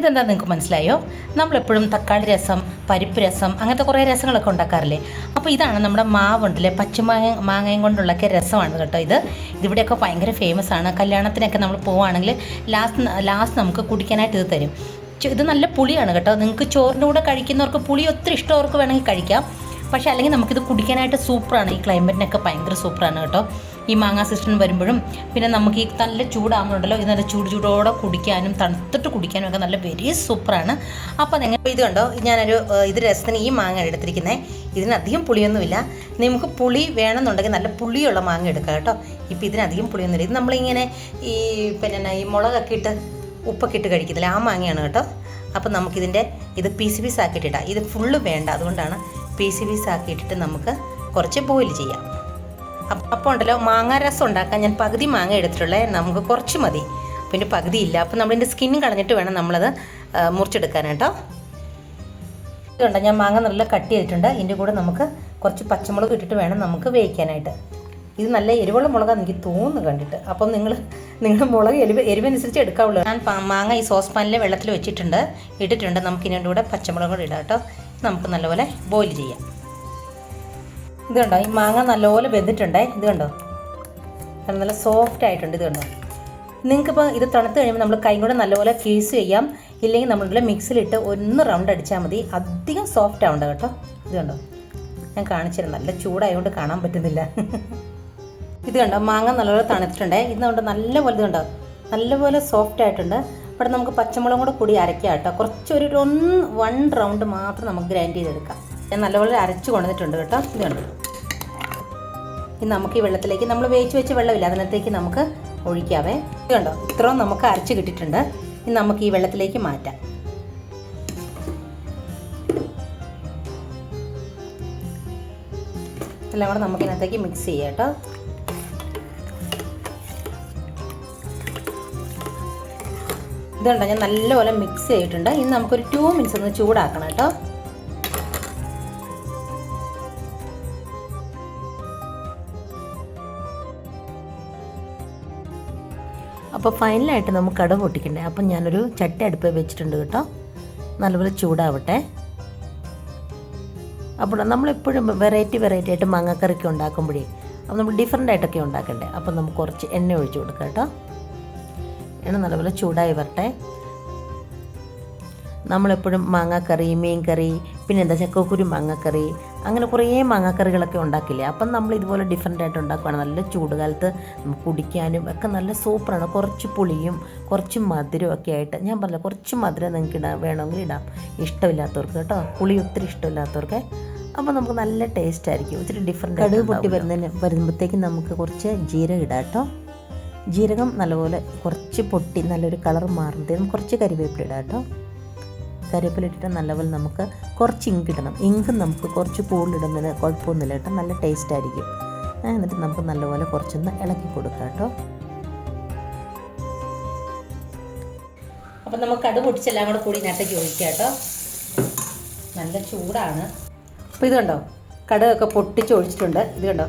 ഇതെന്താ നിങ്ങൾക്ക് മനസ്സിലായോ? നമ്മളെപ്പോഴും തക്കാളി രസം പരിപ്പ് രസം അങ്ങനത്തെ കുറേ രസങ്ങളൊക്കെ ഉണ്ടാക്കാറില്ലേ? അപ്പോൾ ഇതാണ് നമ്മുടെ മാവുണ്ടല്ലേ? പച്ചമാങ്ങ മാങ്ങയും കൊണ്ടുള്ളൊക്കെ രസമാണ് കേട്ടോ ഇത്. ഇതിവിടെയൊക്കെ ഭയങ്കര ഫേമസ് ആണ്. കല്യാണത്തിനൊക്കെ നമ്മൾ പോവുകയാണെങ്കിൽ ലാസ്റ്റ് ലാസ്റ്റ് നമുക്ക് കുടിക്കാനായിട്ട് ഇത് തരും. ഇത് നല്ല പുളിയാണ് കേട്ടോ. നിങ്ങൾക്ക് ചോറിന്റെ കൂടെ കഴിക്കുന്നവർക്ക് പുളി ഒത്തിരി ഇഷ്ടമുള്ളവർക്ക് വേണമെങ്കിൽ കഴിക്കാം. പക്ഷേ അല്ലെങ്കിൽ നമുക്കിത് കുടിക്കാനായിട്ട് സൂപ്പറാണ് ഈ ക്ലൈമറ്റിനൊക്കെ ഭയങ്കര സൂപ്പറാണ് കേട്ടോ. ഈ മാങ്ങാ സീസൺ വരുമ്പോഴും പിന്നെ നമുക്ക് ഈ നല്ല ചൂടാകുമ്പോഴുണ്ടല്ലോ ഇത് നല്ല ചൂട് ചൂടോടെ കുടിക്കാനും തണുത്തിട്ട് കുടിക്കാനും ഒക്കെ നല്ല വെരി സൂപ്പറാണ് അപ്പോൾ നിങ്ങൾ ഇത് കണ്ടോ? ഞാനൊരു ഇത് രസത്തിന് ഈ മാങ്ങ എടുത്തിരിക്കുന്നത് ഇതിനധികം പുളിയൊന്നുമില്ല. നമുക്ക് പുളി വേണമെന്നുണ്ടെങ്കിൽ നല്ല പുളിയുള്ള മാങ്ങ എടുക്കുക കേട്ടോ. ഇപ്പോൾ ഇതിനധികം പുളിയൊന്നുമില്ല. ഇത് നമ്മളിങ്ങനെ ഈ പിന്നെ ഈ മുളകൊക്കെ ഇട്ട് ഉപ്പൊക്കെ ഇട്ട് കഴിക്കത്തില്ല ആ മാങ്ങയാണ് കേട്ടോ. അപ്പം നമുക്കിതിന്റെ ഇത് പീസ് പീസ് ആക്കിയിട്ടിടാം ഇത് ഫുള്ള് വേണ്ട അതുകൊണ്ടാണ് പീസ് പീസ് ആക്കിയിട്ടിട്ട് നമുക്ക് കുറച്ച് ബോയിൽ ചെയ്യാം. അപ്പോൾ ഉണ്ടല്ലോ മാങ്ങ രസം ഉണ്ടാക്കാൻ ഞാൻ പകുതി മാങ്ങ എടുത്തിട്ടുള്ളത് നമുക്ക് കുറച്ച് മതി. പിന്നെ പകുതി ഇല്ല. അപ്പം നമ്മളിതിന്റെ സ്കിന്നും കളഞ്ഞിട്ട് വേണം നമ്മളത് മുറിച്ചെടുക്കാൻ കേട്ടോ ഇതുണ്ട് ഞാൻ മാങ്ങ നല്ല കട്ട് ചെയ്തിട്ടുണ്ട് ഇതിന്റെ കൂടെ നമുക്ക് കുറച്ച് പച്ചമുളക് ഇട്ടിട്ട് വേണം നമുക്ക് വേവിക്കാനായിട്ട്. ഇത് നല്ല എരിവുള്ള മുളകാണ് എനിക്ക് തോന്നുന്നു കണ്ടിട്ട്. അപ്പം നിങ്ങൾ നിങ്ങൾ മുളക് എരിവ് എരിവനുസരിച്ച് എടുക്കാവുള്ളൂ. ഞാൻ മാങ്ങ ഈ സോസ് പാനിൽ വെള്ളത്തിൽ വെച്ചിട്ടുണ്ട്. ഇട്ടിട്ടുണ്ട്. നമുക്ക് ഇതിന്റെ കൂടെ പച്ചമുളക് കൂടെ ഇടാം കേട്ടോ. നമുക്ക് നല്ലപോലെ ബോയിൽ ചെയ്യാം. ഇത് കണ്ടോ? ഈ മാങ്ങ നല്ലപോലെ വെന്തിട്ടുണ്ടേ. ഇത് കണ്ടോ? നല്ല സോഫ്റ്റ് ആയിട്ടുണ്ട് ഇത് കണ്ടോ? നിങ്ങൾക്കിപ്പോൾ ഇത് തണുത്ത് കഴിയുമ്പോൾ നമ്മൾ കൈ കൂടെ നല്ലപോലെ കീസ് ചെയ്യാം. ഇല്ലെങ്കിൽ നമ്മളിവിടെ മിക്സിലിട്ട് ഒന്ന് റൗണ്ട് അടിച്ചാൽ മതി. അധികം സോഫ്റ്റ് ആവണ്ട കേട്ടോ. ഇത് കണ്ടോ? ഞാൻ കാണിച്ചിരുന്നു നല്ല ചൂടായതുകൊണ്ട് കാണാൻ പറ്റുന്നില്ല. ഇത് കണ്ടോ? മാങ്ങ നല്ലപോലെ തണുത്തിട്ടുണ്ടേ. ഇത് കൊണ്ട്? നല്ലപോലെ ഇത് കണ്ടോ? നല്ലപോലെ സോഫ്റ്റ് ആയിട്ടുണ്ട്. ഇവിടെ നമുക്ക് പച്ചമുളകും കൂടെ കൂടി അരയ്ക്കാം കേട്ടോ. കുറച്ചൊരു ഒന്ന് വൺ റൗണ്ട് മാത്രം നമുക്ക് ഗ്രൈൻഡ് ചെയ്തെടുക്കാം. ഞാൻ നല്ലപോലെ അരച്ച് കൊണ്ടുവന്നിട്ടുണ്ട് കേട്ടോ. ഇത് കണ്ടോ? ഇനി നമുക്ക് ഈ വെള്ളത്തിലേക്ക് നമ്മൾ വേവിച്ച് വെച്ച വെള്ളമില്ല അതിനകത്തേക്ക് നമുക്ക് ഒഴിക്കാവേ. കണ്ടോ? ഇത്രയും നമുക്ക് അരച്ച് കിട്ടിയിട്ടുണ്ട്. ഇനി നമുക്ക് ഈ വെള്ളത്തിലേക്ക് മാറ്റാം. എല്ലാം കൂടെ നമുക്ക് ഇതിനകത്തേക്ക് മിക്സ് ചെയ്യാം കേട്ടോ. ഇതുണ്ടോ ഞാൻ നല്ലപോലെ മിക്സ് ചെയ്തിട്ടുണ്ട്. ഇനി നമുക്കൊരു ടു മിനിറ്റ്സ് ഒന്ന് ചൂടാക്കണം കേട്ടോ. അപ്പോൾ ഫൈനലായിട്ട് നമുക്ക് കട പൊട്ടിക്കണ്ടേ? അപ്പം ഞാനൊരു ചട്ടി അടുപ്പ് വെച്ചിട്ടുണ്ട് കേട്ടോ. നല്ലപോലെ ചൂടാവട്ടെ. അപ്പോൾ നമ്മളെപ്പോഴും വെറൈറ്റി വെറൈറ്റി ആയിട്ട് മാങ്ങാക്കറിയൊക്കെ ഉണ്ടാക്കുമ്പോഴേ അപ്പോൾ നമ്മൾ ഡിഫറെന്റ് ആയിട്ടൊക്കെ ഉണ്ടാക്കണ്ടേ? അപ്പം നമുക്ക് കുറച്ച് എണ്ണ ഒഴിച്ച് കൊടുക്കാം കേട്ടോ. എണ്ണ നല്ലപോലെ ചൂടായി വരട്ടെ. നമ്മളെപ്പോഴും മാങ്ങാക്കറി മീൻ കറി പിന്നെ എന്താ ചക്കക്കുരു മാങ്ങക്കറി അങ്ങനെ കുറേ മാങ്ങക്കറികളൊക്കെ ഉണ്ടാക്കില്ലേ? അപ്പം നമ്മൾ ഇതുപോലെ ഡിഫറെന്റ് ആയിട്ട് ഉണ്ടാക്കുകയാണ് നല്ല ചൂടുകാലത്ത് നമുക്ക് കുടിക്കാനും ഒക്കെ നല്ല സൂപ്പറാണ്. കുറച്ച് പുളിയും കുറച്ച് മധുരവും ഒക്കെ ആയിട്ട് ഞാൻ പറഞ്ഞില്ല കുറച്ച് മധുരം നിങ്ങൾക്ക് ഇടാം വേണമെങ്കിൽ ഇടാം. ഇഷ്ടമില്ലാത്തവർക്ക് കേട്ടോ. പുളി ഒത്തിരി ഇഷ്ടമില്ലാത്തവർക്ക്. അപ്പോൾ നമുക്ക് നല്ല ടേസ്റ്റ് ആയിരിക്കും. ഒത്തിരി ഡിഫറെന്റ് കടുക് പൊട്ടി വരുന്നതിന് വരുമ്പോഴത്തേക്കും നമുക്ക് കുറച്ച് ജീരകം ഇടാം കേട്ടോ. ജീരകം നല്ലപോലെ കുറച്ച് പൊട്ടി നല്ലൊരു കളർ മാറുന്നതിനും കുറച്ച് കരിവേപ്പില ഇടാം കേട്ടോ. കരിവേപ്പില ഇട്ടിട്ട് നല്ലപോലെ നമുക്ക് കുറച്ച് ഇങ്ക് ഇടണം ഇങ്ക് നമുക്ക് കുറച്ച് കൂടുതലിടുന്നതിന് കുഴപ്പമൊന്നുമില്ല കേട്ടോ. നല്ല ടേസ്റ്റ് ആയിരിക്കും. എന്നിട്ട് നമുക്ക് നല്ലപോലെ കുറച്ചൊന്ന് ഇളക്കി കൊടുക്കാം കേട്ടോ. അപ്പം നമുക്ക് കടു പൊടിച്ചെല്ലാം കൂടെ കൂടി ഇതിനകത്തേക്ക് ഒഴിക്കാം കേട്ടോ. നല്ല ചൂടാണ്. അപ്പോൾ ഇത് കണ്ടോ? കടുകൊക്കെ പൊട്ടിച്ച് ഒഴിച്ചിട്ടുണ്ട്. ഇത് കണ്ടോ?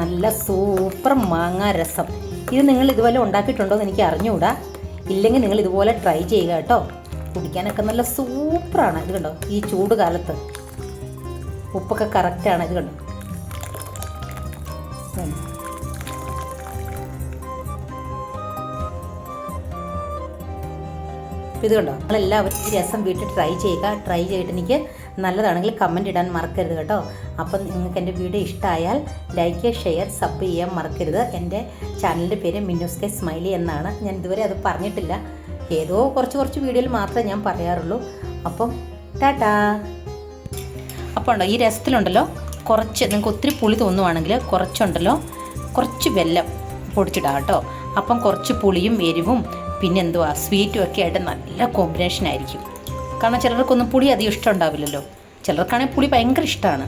നല്ല സൂപ്പർ മാങ്ങ രസം. ഇത് നിങ്ങൾ ഇതുപോലെ ഉണ്ടാക്കിയിട്ടുണ്ടോ എന്ന് എനിക്ക് അറിഞ്ഞുകൂടാ. ഇല്ലെങ്കിൽ നിങ്ങൾ ഇതുപോലെ ട്രൈ ചെയ്യുക കേട്ടോ. കുടിക്കാനൊക്കെ നല്ല സൂപ്പറാണ് ഇത് കണ്ടോ? ഈ ചൂട് കാലത്ത്. ഉപ്പൊക്കെ കറക്റ്റാണ് ഇത് കണ്ടോ? അപ്പോൾ ഇത് കണ്ടോ? നിങ്ങളെല്ലാവരും ഈ രസം വീട്ടിൽ ട്രൈ ചെയ്യുക. ട്രൈ ചെയ്തിട്ട് എനിക്ക് നല്ലതാണെങ്കിൽ കമന്റ് ഇടാൻ മറക്കരുത് കേട്ടോ. അപ്പം നിങ്ങൾക്ക് എന്റെ വീഡിയോ ഇഷ്ടമായാൽ ലൈക്ക് ഷെയർ സബ് ചെയ്യാൻ മറക്കരുത്. എന്റെ ചാനലിന്റെ പേര് മിന്നൂസ് കെ സ്മൈലി എന്നാണ്. ഞാൻ ഇതുവരെ അത് പറഞ്ഞിട്ടില്ല. ഏതോ കുറച്ച് കുറച്ച് വീഡിയോയിൽ മാത്രമേ ഞാൻ പറയാറുള്ളൂ. അപ്പം ടാറ്റാ. അപ്പോൾ ഉണ്ടോ ഈ രസത്തിലുണ്ടല്ലോ കുറച്ച് നിങ്ങൾക്ക് ഒത്തിരി പുളി തോന്നുവാണെങ്കിൽ കുറച്ചുണ്ടല്ലോ കുറച്ച് വെല്ലം പൊടിച്ചിടാം കേട്ടോ. അപ്പം കുറച്ച് പുളിയും എരിവും പിന്നെ എന്തുവാ സ്വീറ്റും ഒക്കെ ആയിട്ട് നല്ല കോമ്പിനേഷൻ ആയിരിക്കും. കാരണം ചിലർക്കൊന്നും പുളി അധികം ഇഷ്ടമുണ്ടാവില്ലല്ലോ ചിലർക്കാണെങ്കിൽ പുളി ഭയങ്കര ഇഷ്ടമാണ്.